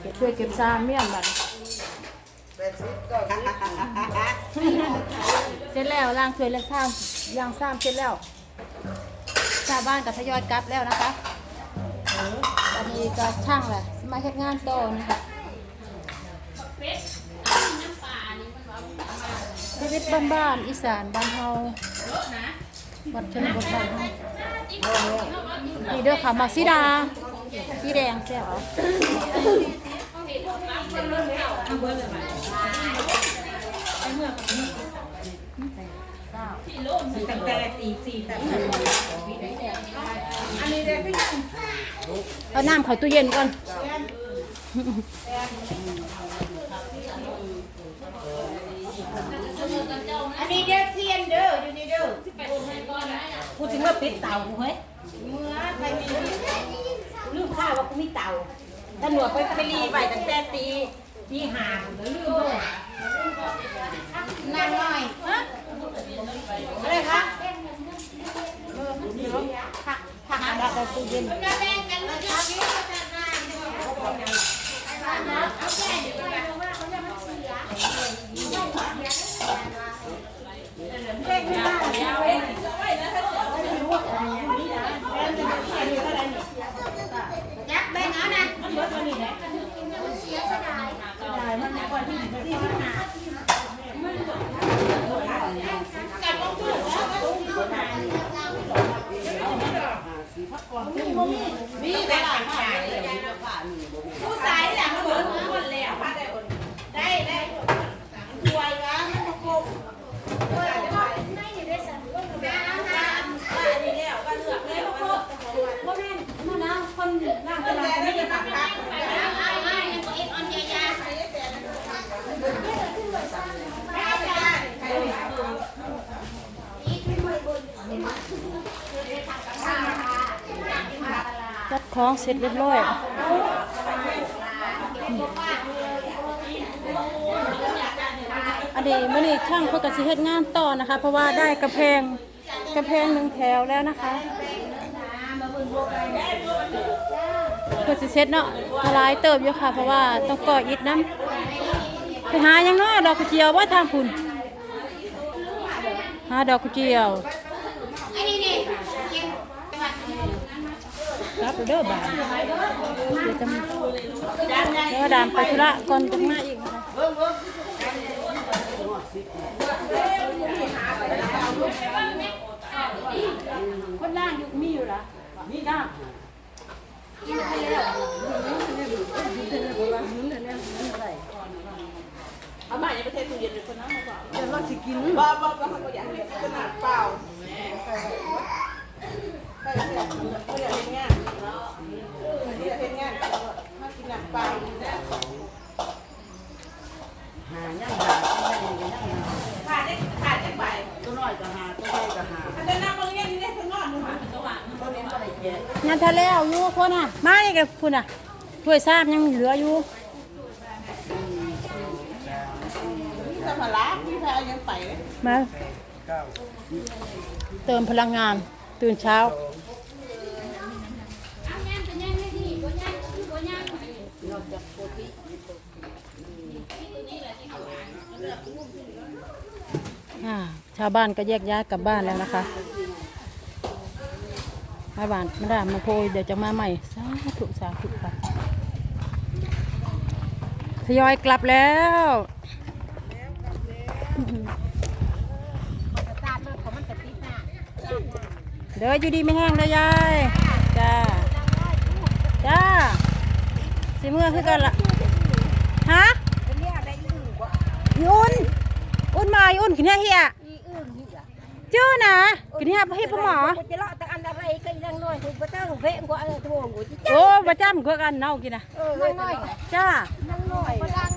เก็บด้วยเก็บซาเมี่ยมบัดเสร็จแล้วล้างถ้วยล้างข้าวย่างซ้ำเสร็จแล้วชาวบ้านก็ทยอยกลับแล้วนะคะอันนี้ก็ช่างแหละมาเฮ็ดงานโตนะคะชีวิตบ้านๆอีสานบ้านเฮาวัดชนบทบ้านเฮานี่เด้อค่ะมาสีดา สีแดงใช่เหรอตั้งแต่ตีสี่แต่เอาน้ำเข้าตู้เย็นก่อนอันนี้เด้อเทียนเด้ออยู่นี่เด้อพูดถึงว่าปิดเตาเฮ้ยเมื่อใครมี ลืมข้าวว่ากูมีเตาตำรวจไปไปรีไปตั้งแต่ตีตีหาหรือลืมเลยนั่งหน่อยฮะอะไรคะผักผักอะไรตู้เย็น ยักษ์แบงเอานะมันเบิดตัวนี้แหละเสียสดายได้มันก่อนที่จะที่มันหากัดลงทุนแล้วก็ต้องทุนหามีแต่หลายชายผู้ชายหลังมันเบิดทุกคนแล้วพาได้คนได้ได้รวยกะมันประกบไม่อยู่ได้สั่งก็ได้นะว่านี่แล้วว่าเลือกแล้วว่าเลือก พ่อแม่นู่นนะคนร่างกายไม่ได้ตัด จัดของเสร็จเรียบร้อย อันนี้มื่อนี้ช่างเพื่อกสิเฮ็ดงานต่อนะคะ เพราะว่าได้กระแพงกระแพงหนึ่งแถวแล้วนะคะเพื่อสิเซ็ตเนาะทลายเติบอยู่ค่ะ เพราะว่าต้องก่ออิฐน้ำไปหายังเนาะดอกกระเจียวว่าทางคุณหาดอกกระเจียวรับเด้อบานเดี๋ยวจะเดี๋ยวดามไปธุระก่อนจะมาอีกนะคะ คนล่างอยู่มีอยู่ละมีจ้าเอาใหม่ยังประเทศตู้เย็นเลยคนนั้นมาบอกเดี๋ยวเราสิกินบ้าบ้าบ้าเขาอยากเห็นขนาดเปล่าเขาอยากเห็นงานอยากเห็นงานมากินหนักเปล่าหาย่างหา ยางย่างย่างขาดได้ขาดได้ใบตัวน้อยก็หาตัวใหญ่ก็หาอันนั้นนั่งบางอย่างนี่ได้ทั้งนอนดูหาตัวนี้ก็ได้แก่งานทะเลเอาอยู่คนน่ะมาอีกับคุณน่ะถ้วยซาบยังเหลืออยู่มาเติมพลังงานตื่นเช้า ชาวบ้านก็แยกย้ายกลับบ้านแล้วนะคะมาบ้านมาด่ามาโพยเดี๋ยวจะมาใหม่สาธุสาธุค่ะทยอยกลับแล้วตาดมันเขามันจะติดหน้าเดี๋ยวอยู่ดีไม่แห้งเลยยายจ้าจ้าสิเมื่อคือกันละฮะเป็นเรียกได้อีกบ่อีอุ่น อุ่นมาอีอุ่นกินเฮียเฮียอีอื่นนี่อะจื้อนะกินเฮียให้พ่อหมอกูจะเลาะแต่อันอะไรก็อีนั่งน้อยกูบ่ต้องเวงกูอะไรตัวกูจะโอ้ประจำคือกันเน่ากินนะเออนั่งน้อยจ้านั่งน้อยบ่ดัง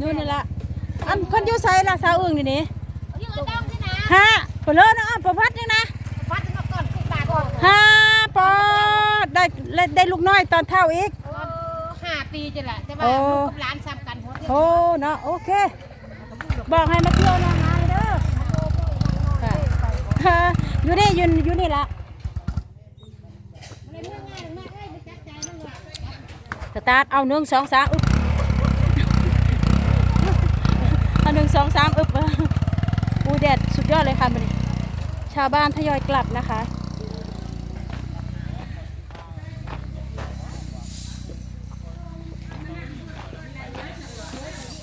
นู่นนี่ละอันเพันอยูไซละสาวอึ่งนี่นี่อยู่ก็ต้องสินะฮะเปลือนะอะประพัดนี่นะฟัดมาก่อนคือตาก่อนฮะปอได้ได้ลูกน้อยตอนเท่าอีกเออห้าปีจะแหละแต่ว่าโอ้ลูกกับหลานซ้ำกันหมดโอ้เนาะโอเค บอกให้มาเที่ยวนะมายเด้อค่ะอยู่นี่ยู่อยู่นี่ละสตาร์ทเอาหนึ่งสองสามอึบเอาหนึ่งสองสามอึบอูแดดสุดยอดเลยค่ะมันนี้ชาวบ้านทยอยกลับนะคะ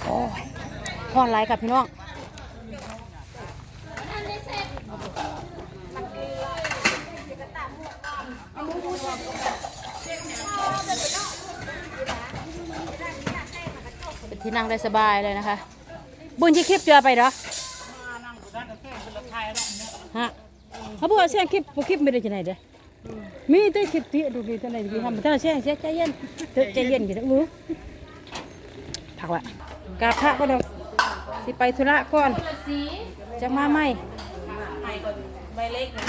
โอ้ยพ อนไรกับพี่น้องเป็นที่นั่งได้สบายเลยนะคะ บุญที่คลิปเจอไปเหรอฮะเขาบอกว่าเสียงคลิปคลิปไม่ได้จะไหนเด้อมีแต่คลิปที่ดูดีจะไหนดีทำแต่เสียงเสียใจเย็นเถอะใจเย็นกี่นะอู้ผักละกราพระก็ดอก สิไปธุระก่อน จะมาไหมใบเล็กนะ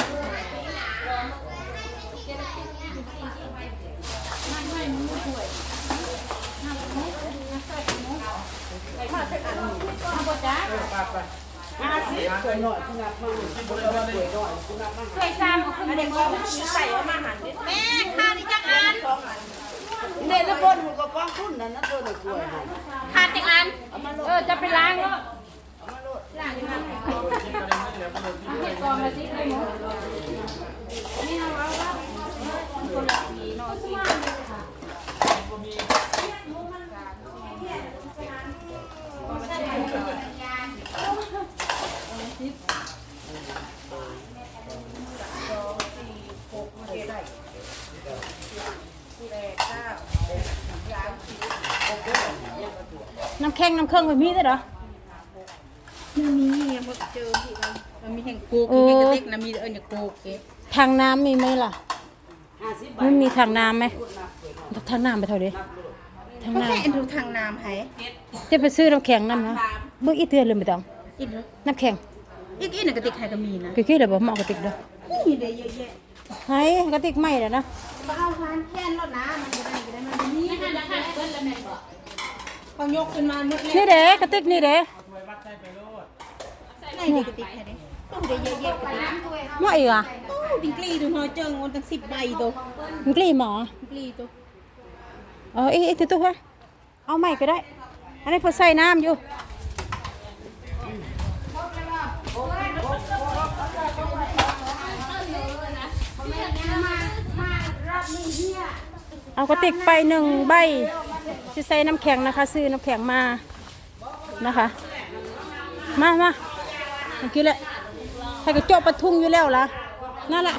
เคยซ้ำเอาขึ้นมาเด็กก็ใส่เอามาหั่นแม่ข้านี่จักอัน เนี่ยแล้วบนหัวกระป้องขึ้นนั่นนะตัวหนึ่งกล้วยให้ขาดจักอันเออจะไปล้างแล้วล้างยังไงเห็ดกองละสิเลยหมูนี่เอาเอาเอาคนละสีเนาะสี น้ำแข็งน้ำเครื่องมันมีด้วยเหรอมันมียังบ่เจอพี่มันมันมีแห่งโกกอยู่แห่งกระเล็กนะมีเอิ้นอย่าโกกเก็บทางน้ำมีไหมล่ะห้าสิบบาทไม่มีทางน้ำไหมทางน้ำไปเท่าไหร่ทางก็น้แค่อันดูทางน้ำให้ำจะไปซื้อน้ำแข็งน้ำนะเบิ่งอีเตือนเลยไม่ต้องอีกเด้อน้ำแข็งอีกอีกหนึ่งกระติกไข่ก็มีนะกี่ขี้เลยบอกเหมาะกระติกเด้อนี่เด้เยอะแยะให้กระติกไม่แล้วนะมาเอาทานแค่นรถน้ำมันจะได้ก็ได้มันมีนี่นะคะเปิ้ลละแม่บ่ เขายกขึ้นมาหมดเลยนี่เด้กระติกนี่เด้ในเด็กกระติกไข่เด้ตู้เด้เยอะแยะกระติกมาอีกอะตู้ดิงกลีดูน้อยเจิงอนตั้งสิบใบตัวมันกลีหมอดิงกลีตัวเอออีกอีกตัวตัวเอาใหม่ก็ได้ อันนี้พอใส่น้ำอยู่เอากระติกไปหนึ่งใบ จะใส่น้ำแข็งนะคะ ซื้อน้ำแข็งมานะคะ มามาเมื่อกี้แหละให้กระโจกปะทุ่งอยู่แล้วล่ะนั่นแหละ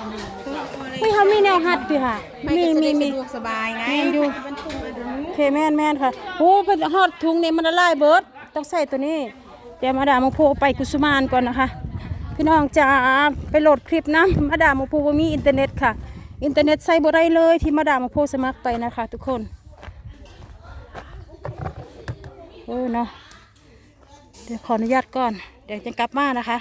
เฮ้ยเขามีแนวหัดด้วยค่ะไม่มีก็จะมีได้มีสะดวกสบายไงแม่นอยู่มันทุ่งเลยดูโอเคแม่นแม่นค่ะโอ้เป็นฮอดถุงนี่มันละลายเบิดต้องใส่ตัวนี้ เดี๋ยวมาดามโพไปกุสุมานก่อนนะคะ พี่น้องจ๋าไปโหลดคลิปนะมาดามโพบ่มีอินเทอร์เน็ตค่ะ อินเทอร์เน็ตใส่บ่ได้เลยที่มาดามโพสมัครไปนะคะ ทุกคน โอ้เนาะเดี๋ยวขออนุญาตก่อน เดี๋ยวจะกลับมานะคะ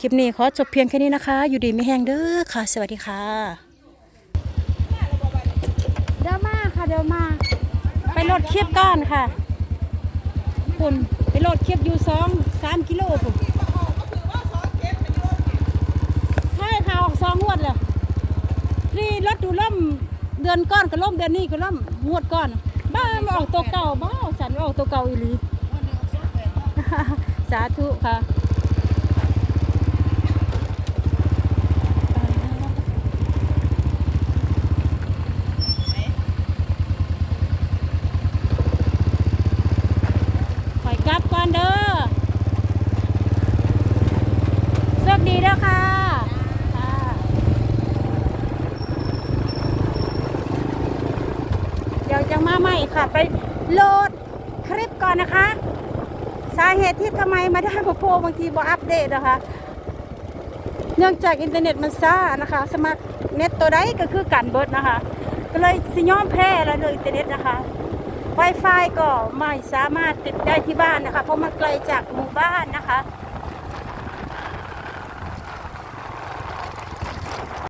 คลิปนี้ขอจบเพียงแค่นี้นะคะ อยู่ดีไม่แห้งเด้อค่ะ สวัสดีค่ะ เดี๋ยวมาค่ะ เดี๋ยวมา ไปโหลดคลิปก่อนค่ะคุณไปโหลดคลิปอยู่สองสามกิโลคุณใช่ค่ะออกสองงวดเลยนี่รถดูล่มเดือนก้อนก็ล่มเดือนนี้ก็ล่มงวดก้อน บ้ามาออกตัวเก่าบ้าสันว่าออกตัวเก่าอีหลี สาธุค่ะ ขอยกลับก่อนเด้อโชคดีเด้อค่ะค่ะ เดี๋ยวจะมา ใหม่ค่ะ ไปโหลดคลิปก่อนนะคะ สาเหตุที่ทำไมมาได้มาโพบางทีบออัปเดตนะคะ เนื่องจากอินเทอร์เน็ตมันช้านะคะ สมัครเน็ตตัวใดก็คือกันเบิดนะคะ ก็เลยสิยอมแพ้แล้วเลยอินเทอร์เน็ตนะคะ Wi-Fi ก็ไม่สามารถติดได้ที่บ้านนะคะ เพราะมันไกลจากหมู่บ้านนะคะ